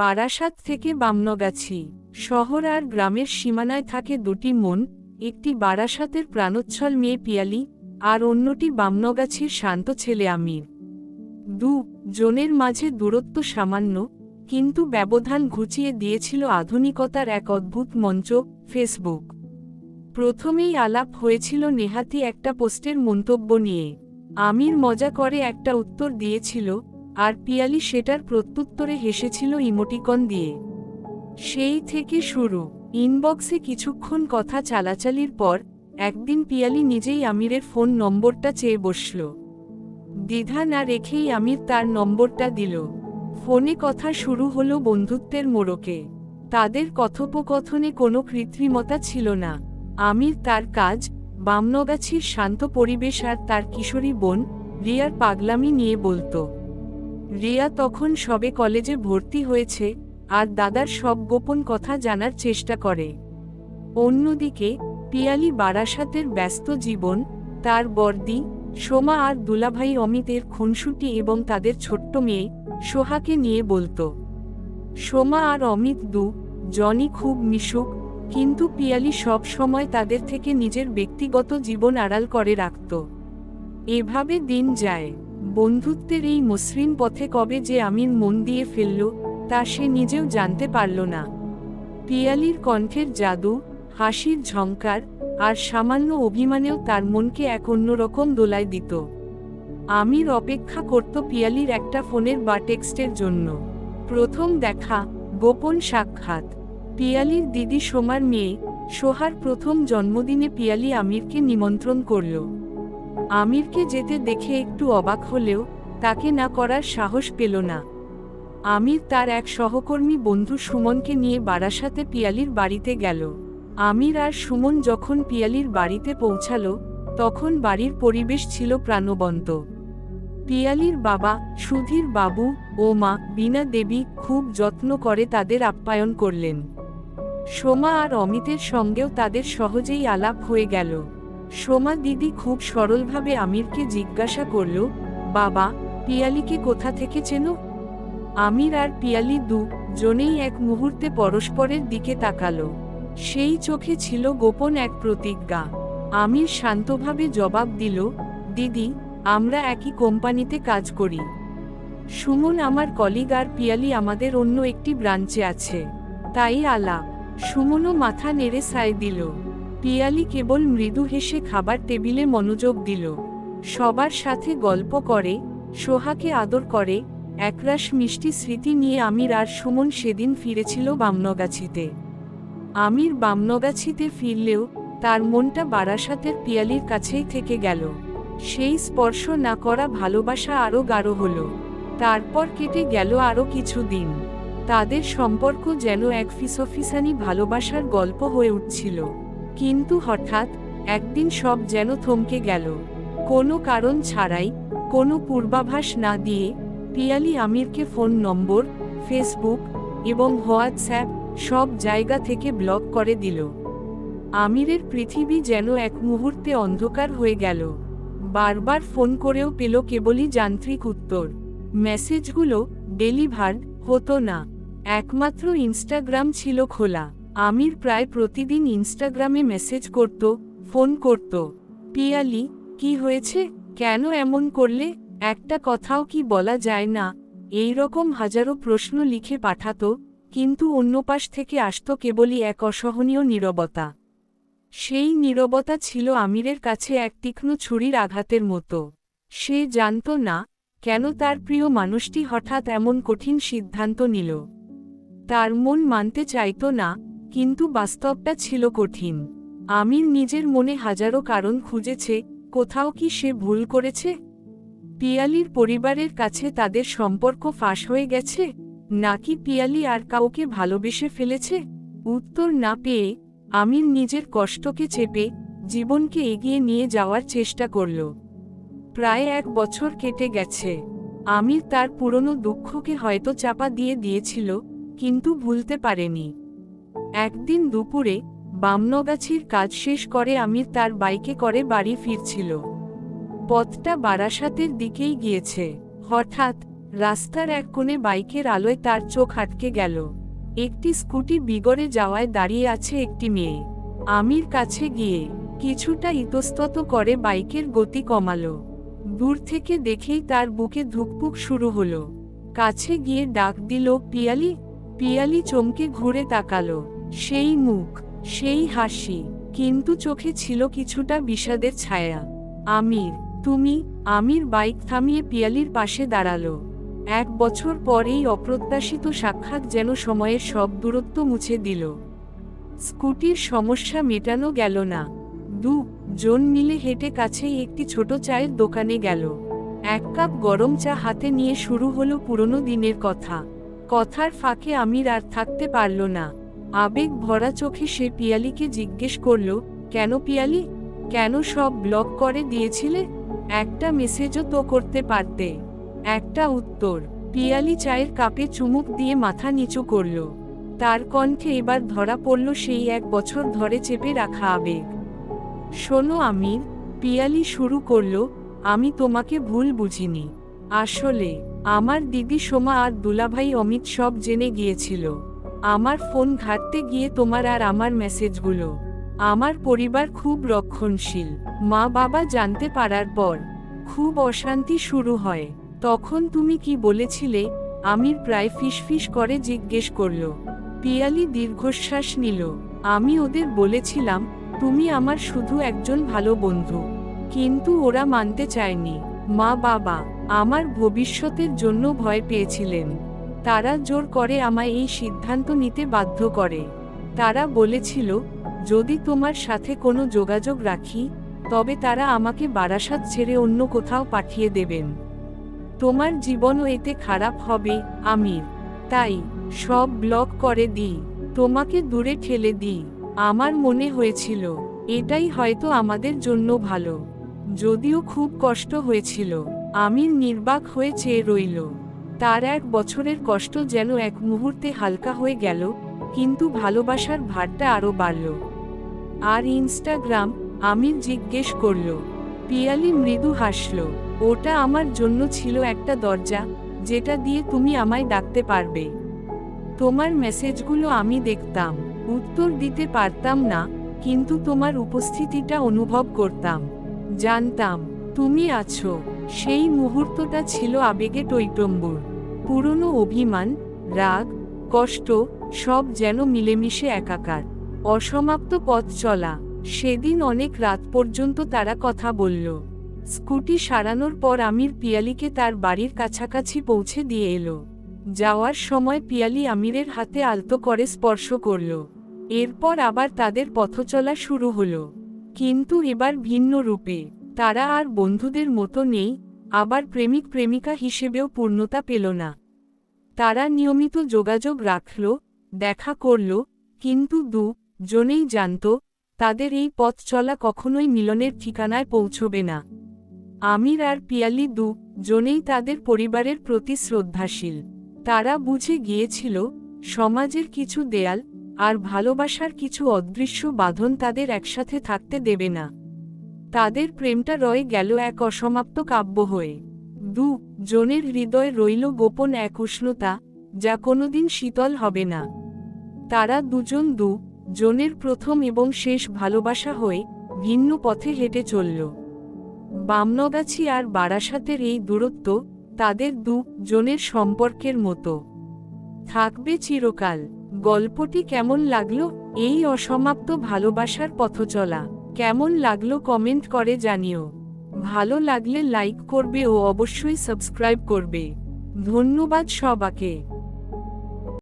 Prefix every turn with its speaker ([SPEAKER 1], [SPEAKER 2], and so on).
[SPEAKER 1] বারাসাত থেকে বামনগাছি শহর আর গ্রামের সীমানায় থাকে দুটি মন, একটি বারাসাতের প্রাণোচ্ছল মেয়ে পিয়ালি আর অন্যটি বামনগাছির শান্ত ছেলে আমির। দু জনের মাঝে দূরত্ব সামান্য, কিন্তু ব্যবধান ঘুচিয়ে দিয়েছিল আধুনিকতার এক অদ্ভুত মঞ্চ, ফেসবুক। প্রথমেই আলাপ হয়েছিল নেহাতি একটা পোস্টের মন্তব্য নিয়ে। আমির মজা করে একটা উত্তর দিয়েছিল আর পিয়ালি সেটার প্রত্যুত্তরে হেসেছিল ইমোটিকন দিয়ে। সেই থেকে শুরু। ইনবক্সে কিছুক্ষণ কথা চালাচালির পর, একদিন পিয়ালি নিজেই আমিরের ফোন নম্বরটা চেয়ে বসল। দ্বিধা না রেখেই আমির তার নম্বরটা দিল। ফোনে কথা শুরু হলো বন্ধুত্বের মোড়কে। তাদের কথোপকথনে কোনো কৃত্রিমতা ছিল না। আমির তার কাজ, বামনগাছির শান্ত পরিবেশ আর তার কিশোরী বোন, রিয়ার পাগলামি নিয়ে বলতো। রিয়া তখন সবে কলেজে ভর্তি হয়েছে, আর দাদার সব গোপন কথা জানার চেষ্টা করে। অন্যদিকে, পিয়ালি বারাসাতের ব্যস্ত জীবন, তার বর্দি, সোমা আর দুলাভাই অমিতের খুনসুটি এবং তাদের ছোট্ট মেয়ে, সোহাকে নিয়ে বলতো। সোমা আর অমিত দু, জনি খুব মিশুক, কিন্তু পিয়ালি সব সময় তাদের থেকে নিজের ব্যক্তিগত জীবন আড়াল করে রাখত। এভাবে দিন যায়। বন্ধুত্বের এই মসৃণ পথে কবে যে আমির মন দিয়ে ফেলল, তা সে নিজেও জানতে পারল না। পিয়ালির কণ্ঠের জাদু, হাসির ঝঙ্কার আর সামান্য অভিমানেও তার মনকে এক অন্যরকম দোলায় দিত। আমির অপেক্ষা করত পিয়ালির একটা ফোনের বা টেক্সটের জন্য। প্রথম দেখা, গোপন সাক্ষাৎ। পিয়ালির দিদি সোমার মেয়ে, সোহার প্রথম জন্মদিনে পিয়ালি আমিরকে নিমন্ত্রণ করল। আমিরকে যেতে দেখে একটু অবাক হলেও তাকে না করার সাহস পেল না। আমির তার এক সহকর্মী বন্ধু সুমনকে নিয়ে বারাসাতে পিয়ালির বাড়িতে গেল। আমির আর সুমন যখন পিয়ালির বাড়িতে পৌঁছালো, তখন বাড়ির পরিবেশ ছিল প্রাণবন্ত। পিয়ালির বাবা, সুধীর বাবু ও মা বীণা দেবী খুব যত্ন করে তাদের আপ্যায়ন করলেন। সোমা আর অমিতের সঙ্গেও তাদের সহজেই আলাপ হয়ে গেল। সোমা দিদি খুব সরলভাবে আমিরকে জিজ্ঞাসা করল, বাবা, পিয়ালিকে কোথা থেকে চেনো? আমির আর পিয়ালি দু জনেই এক মুহূর্তে পরস্পরের দিকে তাকালো। সেই চোখে ছিল গোপন এক প্রতিজ্ঞা। আমির শান্তভাবে জবাব দিল, দিদি, আমরা একই কোম্পানিতে কাজ করি। সুমন আমার কলিগ আর পিয়ালি আমাদের অন্য একটি ব্রাঞ্চে আছে। তাই আলা সুমনও মাথা নেড়ে সায় দিল। পিয়ালি কেবল মৃদু হেসে খাবার টেবিলে মনোযোগ দিল। সবার সাথে গল্প করে, সোহাকে আদর করে, একরাশ মিষ্টি স্মৃতি নিয়ে আমির আর সুমন সেদিন ফিরেছিল বামনগাছিতে। আমির বামনগাছিতে ফিরলেও তার মনটা বারাসাতের পিয়ালির কাছেই থেকে গেল। সেই স্পর্শ না করা ভালোবাসা আরও গাঢ় হল। তারপর কেটে গেল আরও কিছুদিন তাদের সম্পর্ক যেন এক ফিসফিসানি ভালোবাসার গল্প হয়ে উঠছিল। কিন্তু হঠাৎ, একদিন সব যেন থমকে গেল। কোনো কারণ ছাড়াই, কোনো পূর্বাভাস না দিয়ে, পিয়ালি আমিরকে ফোন নম্বর, ফেসবুক এবং হোয়াটসঅ্যাপ সব জায়গা থেকে ব্লক করে দিল। আমিরের পৃথিবী যেন এক মুহূর্তে অন্ধকার হয়ে গেল। বারবার ফোন করেও পেল কেবলই যান্ত্রিক উত্তর। মেসেজগুলো ডেলিভার্ড হতো না। একমাত্র ইনস্টাগ্রাম ছিল খোলা। আমির প্রায় প্রতিদিন ইনস্টাগ্রামে মেসেজ করত, ফোন করত। পিয়ালি, কি হয়েছে? কেন এমন করলে? একটা কথাও কি বলা যায় না? এই রকম হাজারো প্রশ্ন লিখে পাঠাত, কিন্তু অন্য পাশ থেকে আসত কেবলই এক অসহনীয় নীরবতা। সেই নীরবতা ছিল আমিরের কাছে এক তীক্ষ্ণ ছুরির আঘাতের মতো। সে জানত না, কেন তার প্রিয় মানুষটি হঠাৎ এমন কঠিন সিদ্ধান্ত নিল। তার মন মানতে চাইত না কিন্তু বাস্তবটা ছিল কঠিন। আমির নিজের মনে হাজারো কারণ খুঁজেছে, কোথাও কি সে ভুল করেছে? পিয়ালির পরিবারের কাছে তাদের সম্পর্ক ফাঁস হয়ে গেছে? নাকি পিয়ালি আর কাউকে ভালোবেসে ফেলেছে? উত্তর না পেয়ে, আমির নিজের কষ্টকে চেপে, জীবনকে এগিয়ে নিয়ে যাওয়ার চেষ্টা করল। প্রায় এক বছর কেটে গেছে। আমির তার পুরনো দুঃখকে হয়তো চাপা দিয়ে দিয়েছিল, কিন্তু ভুলতে পারেনি। একদিন দুপুরে বামনগাছির কাজ শেষ করে আমির তার বাইকে করে বাড়ি ফিরছিল। পথটা বারাসাতের দিকেই গিয়েছে। হঠাৎ রাস্তার এক কোণে বাইকের আলোয় তার চোখ আটকে গেল। একটি স্কুটি বিগড়ে যাওয়ায় দাঁড়িয়ে আছে একটি মেয়ে। আমির কাছে গিয়ে কিছুটা ইতস্তত করে বাইকের গতি কমালো। দূর থেকে দেখেই তার বুকে ধুকপুক শুরু হলো। কাছে গিয়ে ডাক দিল, পিয়ালি পিয়ালি চমকে ঘুরে তাকালো। সেই মুখ, সেই হাসি, কিন্তু চোখে ছিল কিছুটা বিষাদের ছায়া। আমির, তুমি, আমির বাইক থামিয়ে পিয়ালির পাশে দাঁড়াল। এক বছর পর এই অপ্রত্যাশিত সাক্ষাৎ যেন সময়ের সব দূরত্ব মুছে দিল। স্কুটির সমস্যা মেটানো গেল না। দু, জন মিলে হেঁটে কাছেই একটি ছোট চায়ের দোকানে গেল। এক কাপ গরম চা হাতে নিয়ে শুরু হলো পুরনো দিনের কথা। কথার ফাঁকে আমির আর থাকতে পারল না। আবেগ ভরা চোখে সে পিয়ালিকে জিজ্ঞেস করল, কেন পিয়ালি? কেন সব ব্লক করে দিয়েছিলে? একটা মেসেজও তো করতে পারতে। একটা উত্তর, পিয়ালি চায়ের কাপে চুমুক দিয়ে মাথা নিচু করল। তার কণ্ঠে এবার ধরা পড়ল সেই এক বছর ধরে চেপে রাখা আবেগ। শোনো আমির, পিয়ালি শুরু করল, আমি তোমাকে ভুল বুঝিনি। আসলে, আমার দিদি সোমা আর দুলাভাই অমিত সব জেনে গিয়েছিল। আমার ফোন ঘাটতে গিয়ে তোমার আর আমার মেসেজগুলো। আমার পরিবার খুব রক্ষণশীল। মা বাবা জানতে পারার পর, খুব অশান্তি শুরু হয়। তখন তুমি কি বলেছিলে? আমির প্রায় ফিসফিস করে জিজ্ঞেস করল। পিয়ালি দীর্ঘশ্বাস নিল। আমি ওদের বলেছিলাম, তুমি আমার শুধু একজন ভালো বন্ধু। কিন্তু ওরা মানতে চায়নি। মা বাবা, আমার ভবিষ্যতের জন্য ভয় পেয়েছিলেন। তারা জোর করে আমায় এই সিদ্ধান্ত নিতে বাধ্য করে। তারা বলেছিল, যদি তোমার সাথে কোনো যোগাযোগ রাখি, তবে তারা আমাকে বারাসাত ছেড়ে অন্য কোথাও পাঠিয়ে দেবেন। তোমার জীবনও এতে খারাপ হবে, আমির। তাই, সব ব্লক করে দিই, তোমাকে দূরে ঠেলে দিই। আমার মনে হয়েছিল, এটাই হয়তো আমাদের জন্য ভালো। যদিও খুব কষ্ট হয়েছিল, আমির নির্বাক হয়ে চেয়ে রইল। তার এক বছরের কষ্ট যেন এক মুহূর্তে হালকা হয়ে গেল, কিন্তু ভালোবাসার ভারটা আরও বাড়ল। আর ইনস্টাগ্রাম আমির জিজ্ঞেস করল, পিয়ালি, মৃদু হাসল, ওটা আমার জন্য ছিল একটা দরজা, যেটা দিয়ে তুমি আমায় ডাকতে পারবে। তোমার মেসেজগুলো আমি দেখতাম, উত্তর দিতে পারতাম না, কিন্তু তোমার উপস্থিতিটা অনুভব করতাম। জানতাম, তুমি আছো, সেই মুহূর্তটা ছিল আবেগে টৈটম্বুর পুরনো অভিমান, রাগ, কষ্ট সব যেন মিলেমিশে একাকার। অসমাপ্ত পথ চলা। সেদিন অনেক রাত পর্যন্ত তারা কথা বলল। স্কুটি সারানোর পর আমির পিয়ালিকে তার বাড়ির কাছাকাছি পৌঁছে দিয়ে এলো। যাওয়ার সময় পিয়ালি আমিরের হাতে আলতো করে স্পর্শ করল। এরপর আবার তাদের পথচলা শুরু হলো। কিন্তু এবার ভিন্ন রূপে। তারা আর বন্ধুদের মতো নেই আবার প্রেমিক প্রেমিকা হিসেবেও পূর্ণতা পেল না। তারা নিয়মিত যোগাযোগ রাখল, দেখা করল, কিন্তু দু, জনেই জানত, তাদের এই পথ চলা কখনোই মিলনের ঠিকানায় পৌঁছবে না। আমির আর পিয়ালি দু, জনেই তাদের পরিবারের প্রতি শ্রদ্ধাশীল। তারা বুঝে গিয়েছিল, সমাজের কিছু দেয়াল আর ভালোবাসার কিছু অদৃশ্য বাঁধন তাদের একসাথে থাকতে দেবে না। তাদের প্রেমটা রয়ে গেল এক অসমাপ্ত কাব্য হয়ে। দু, জনের হৃদয়ে রইল গোপন এক উষ্ণতা, যা কোনোদিন শীতল হবে না। তারা দুজন দু, জনের প্রথম এবং শেষ ভালোবাসা হয়ে ভিন্ন পথে হেঁটে চলল। বামনগাছি আর বারাসাতের এই দূরত্ব তাদের দু, জনের সম্পর্কের মতো। থাকবে চিরকাল। গল্পটি কেমন লাগল? এই অসমাপ্ত ভালোবাসার পথচলা। কেমন লাগল কমেন্ট করে জানিও। ভালো লাগলে লাইক করবে ও অবশ্যই সাবস্ক্রাইব করবে। ধন্যবাদ সবাকে